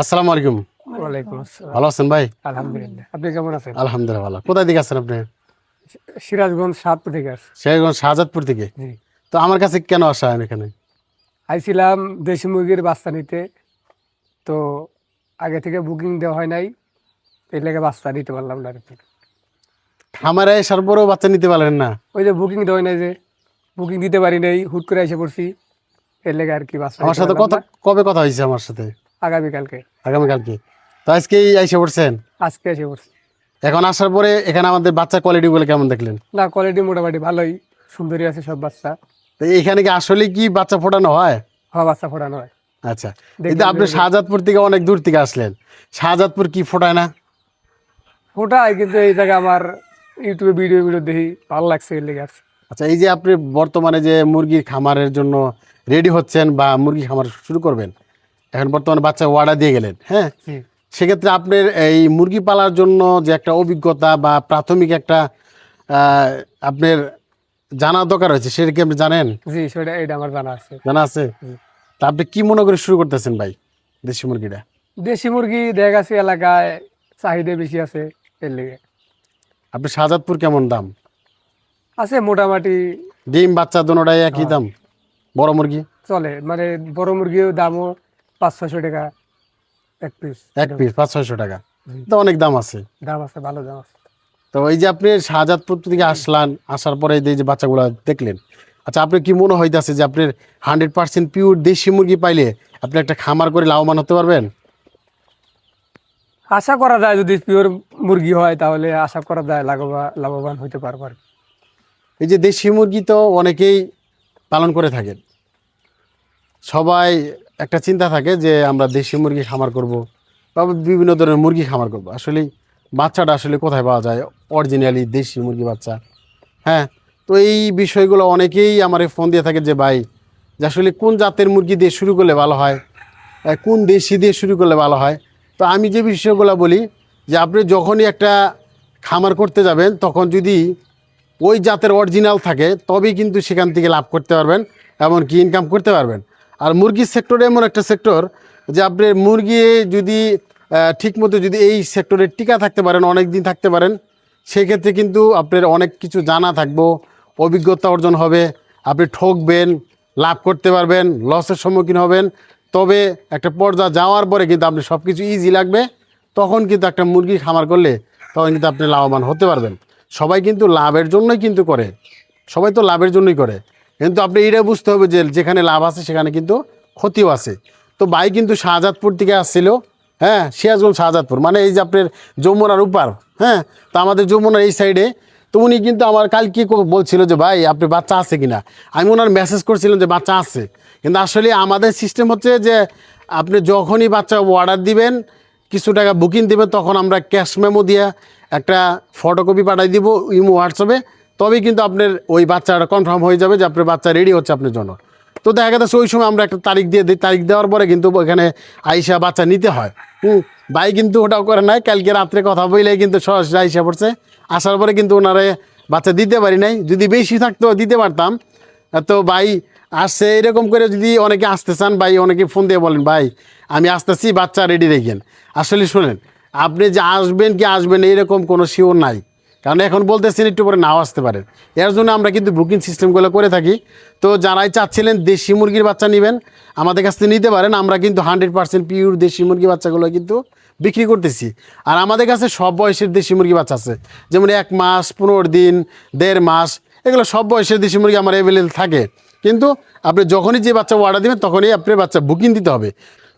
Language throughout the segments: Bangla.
আসসালামু আলাইকুম। ওয়ালাইকুম আসসালাম। ভালো আছেন ভাই? আলহামদুলিল্লাহ। আপনি কেমন আছেন? আলহামদুলিল্লাহ ভালো। কোথায় দিকে আছেন আপনি? সিরাজগঞ্জ সাতপুর থেকে আসছি। শেরগঞ্জ শাহজাদপুর থেকে? তো আমার কাছে কেন আসা হয় এখানে? আইছিলাম দেশি মুরগির বাচ্চা নিতে। তো আগে থেকে বুকিং দেওয়া হয় নাই। এই লেগে বাচ্চা নিতে পারলাম না। খামারে আসার পরেও বাচ্চা নিতে পারলেন না? ওই যে বুকিং দেওয়া হয় নাই যে বুকিং দিতে পারি নাই হুট করে এসে পড়ছি। এর লেগে আর কি বাচ্চা আমার সাথে কত কবে কথা হয়েছে আমার সাথে। আগামীকালকে। আগামীকালকে। তো আজকেই আইসে পড়ছেন? আজকে এসে পড়ছি। এখন আসার পরে এখানে আমাদের বাচ্চা কোয়ালিটিগুলো কেমন দেখলেন? না কোয়ালিটি মোটামুটি ভালোই। সুন্দরী আছে সব বাচ্চা। তো এখানে কি আসলে কি বাচ্চা ফোটানো হয়? হওয়া বাচ্চা ফোটানো হয়। আচ্ছা। কিন্তু আপনি শাহজাদপুর থেকে অনেক দূর থেকে আসলেন। শাহজাদপুর কি ফোটায় না? ফোটায় কিন্তু এই জায়গা আমার ইউটিউবে ভিডিও ভিডিও দেখি ভালো লাগছে এর লেগে আচ্ছা এই যে আপনি বর্তমানে যে মুরগির খামারের জন্য রেডি হচ্ছেন বা মুরগি খামার শুরু করবেন এখন বর্তমানে বাচ্চা ওয়ার্ডার দিয়ে গেলেন হ্যাঁ? সেক্ষেত্রে আপনার এই মুরগি পালার জন্য যে একটা অভিজ্ঞতা বা প্রাথমিক একটা আপনার জানা দরকার হয়েছে সেটা কি আপনি জানেন? জি সেটা এটা আমার জানা আছে। জানা আছে? তা আপনি কি মনে করে শুরু করতেছেন ভাই দেশি মুরগিটা? দেশি মুরগি দেখা গেছে এলাকায় চাহিদা বেশি আছে এর লেগে। আপনি শাহজাদপুর কেমন দাম? আছে মোটামুটি। ডিম বাচ্চা দোনোটাই একই হ্যাঁ। দাম? বড় মুরগি? চলে মানে বড় মুরগির দামও পাঁচ ছশো টাকা এক পিস এক পিস পাঁচ ছয়শো টাকা তো অনেক দাম আছে। দাম আছে ভালো দাম আছে। তো এই যে আপনি শাহজাদপুর থেকে আসলান আসার পরে এই যে বাচ্চাগুলো দেখলেন আচ্ছা আপনি কি মনে হইতাছে যে আপনার হান্ড্রেড পার্সেন্ট পিওর দেশি মুরগি পাইলে আপনি একটা খামার করে লাভবান হতে পারবেন? আশা করা যায় যদি পিওর মুরগি হয় তাহলে আশা করা যায় লাভবান লাভবান হইতে পারব আর এই যে দেশি মুরগি তো অনেকেই পালন করে থাকেন। সবাই একটা চিন্তা থাকে যে আমরা দেশি মুরগি খামার করব বা বিভিন্ন ধরনের মুরগি খামার করব। আসলে বাচ্চাটা আসলে কোথায় পাওয়া যায়? অরিজিনালি দেশি মুরগি বাচ্চা। হ্যাঁ তো এই বিষয়গুলো অনেকেই আমার ফোন দিয়ে থাকে যে, ভাই, যে আসলে কোন জাতের মুরগি দিয়ে শুরু করলে ভালো হয়? কোন দেশি দিয়ে শুরু করলে ভালো হয়? তো আমি যে বিষয়গুলো বলি, যে আপনি যখনই একটা খামার করতে যাবেন, তখন যদি ওই জাতের অরিজিনাল থাকে, তবেই কিন্তু সেখান থেকে লাভ করতে পারবেন, এমনকি ইনকাম করতে পারবেন। আর মুরগির সেক্টর এমন একটা সেক্টর যে আপনি মুরগি যদি ঠিকমতো যদি এই সেক্টরে টিকা থাকতে পারেন অনেক দিন থাকতে পারেন, সেক্ষেত্রে কিন্তু আপনার অনেক কিছু জানা থাকব, অভিজ্ঞতা অর্জন হবে, আপনি ঠকবেন, লাভ করতে পারবেন, লসের সম্মুখীন হবেন। তবে একটা পর্যায়ে যাওয়ার পরে কিন্তু আপনি সব কিছু ইজি লাগবে, তখন কিন্তু একটা মুরগি খামার করলে তখন কিন্তু আপনি লাভবান হতে পারবেন। সবাই কিন্তু লাভের জন্যই কিন্তু করে, সবাই তো লাভের জন্যই করে। কিন্তু আপনি এটা বুঝতে হবে যে যেখানে লাভ আছে, সেখানে কিন্তু ক্ষতিও আছে। তো ভাই কিন্তু শাহজাদপুর থেকে আসছিল হ্যাঁ সিরাজগঞ্জ শাহজাদপুর মানে এই যে আপনার যমুনার উপার হ্যাঁ তো আমাদের যমুনার এই সাইডে তো উনি কিন্তু আমার কালকে কো- বলছিল যে, ভাই, আপনি বাচ্চা আছে কিনা? আমি ওনার মেসেজ করছিলাম যে, বাচ্চা আছে। কিন্তু আসলে আমাদের সিস্টেম হচ্ছে যে, আপনি যখনই বাচ্চা অর্ডার দিবেন, কিছু টাকা বুকিং দেবেন, তখন আমরা ক্যাশ মেমো দিয়ে একটা ফটোকপি পাঠিয়ে দিব, ইমো হোয়াটসঅ্যাপে তবেই কিন্তু আপনার ওই বাচ্চাটা কনফার্ম হয়ে যাবে যে আপনার বাচ্চা রেডি হচ্ছে আপনার জন্য। তো দেখা গেছে ওই সময় আমরা একটা তারিখ দিয়ে দিই, তারিখ দেওয়ার পরে কিন্তু ওখানে আইসা বাচ্চা নিতে হয়। হুম, ভাই কিন্তু ওটাও করে নাই, কালকে রাত্রে কথা বললে কিন্তু সরাসরি আইসা পড়ছে। আসার পরে কিন্তু ওনারে বাচ্চা দিতে পারি নাই, যদি বেশি থাকতো দিতে পারতাম। তো ভাই আসছে, এরকম করে যদি অনেকে আসতে চান, ভাই অনেকে ফোন দিয়ে বলেন, ভাই, আমি আসতেছি, বাচ্চা রেডি রেখেন। আসলে শোনেন, আপনি যে আসবেন কি আসবেন, এরকম কোনো শিওর নাই। কারণ এখন বলতেছেন একটু পরে নাও আসতে পারেন এর জন্য আমরা কিন্তু বুকিং সিস্টেমগুলো করে থাকি। তো যারাই চাচ্ছিলেন দেশি মুরগির বাচ্চা নেবেন, আমাদের কাছ থেকে নিতে পারেন। আমরা কিন্তু হান্ড্রেড পার্সেন্ট পিওর দেশি মুরগি বাচ্চাগুলো কিন্তু বিক্রি করতেছি। আর আমাদের কাছে সব বয়সের দেশি মুরগি বাচ্চা আছে। যেমন এক মাস, পনেরো দিন, দেড় মাস, এগুলো সব বয়সের দেশি মুরগি আমার অ্যাভেলেবল থাকে। কিন্তু আপনি যখনই যে বাচ্চা অর্ডার দেবেন, তখনই আপনার বাচ্চা বুকিং দিতে হবে।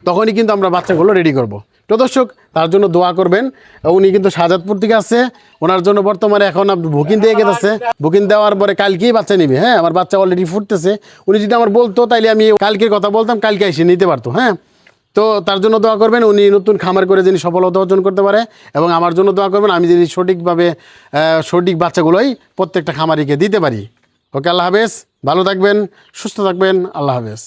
তখনই কিন্তু আমরা বাচ্চাগুলো রেডি করব। তো দর্শক, তার জন্য দোয়া করবেন। উনি কিন্তু শাহজাদপুর থেকে আসছে। ওনার জন্য বর্তমানে এখন বুকিং দিয়ে গেছে। বুকিং দেওয়ার পরে কালকেই বাচ্চা নিবে হ্যাঁ? আমার বাচ্চা অলরেডি ফুটতেছে। উনি যদি আমার বলতো, তাইলে আমি কালকের কথা বলতাম, কালকে এসে নিতে পারতো হ্যাঁ? তো তার জন্য দোয়া করবেন। উনি নতুন খামার করে যিনি সফলতা অর্জন করতে পারে, এবং আমার জন্য দোয়া করবেন, আমি যদি সঠিকভাবে সঠিক বাচ্চাগুলোই প্রত্যেকটা খামারিকে দিতে পারি। ওকে, আল্লাহ হাফেজ। ভালো থাকবেন, সুস্থ থাকবেন, আল্লাহ হাফেজ।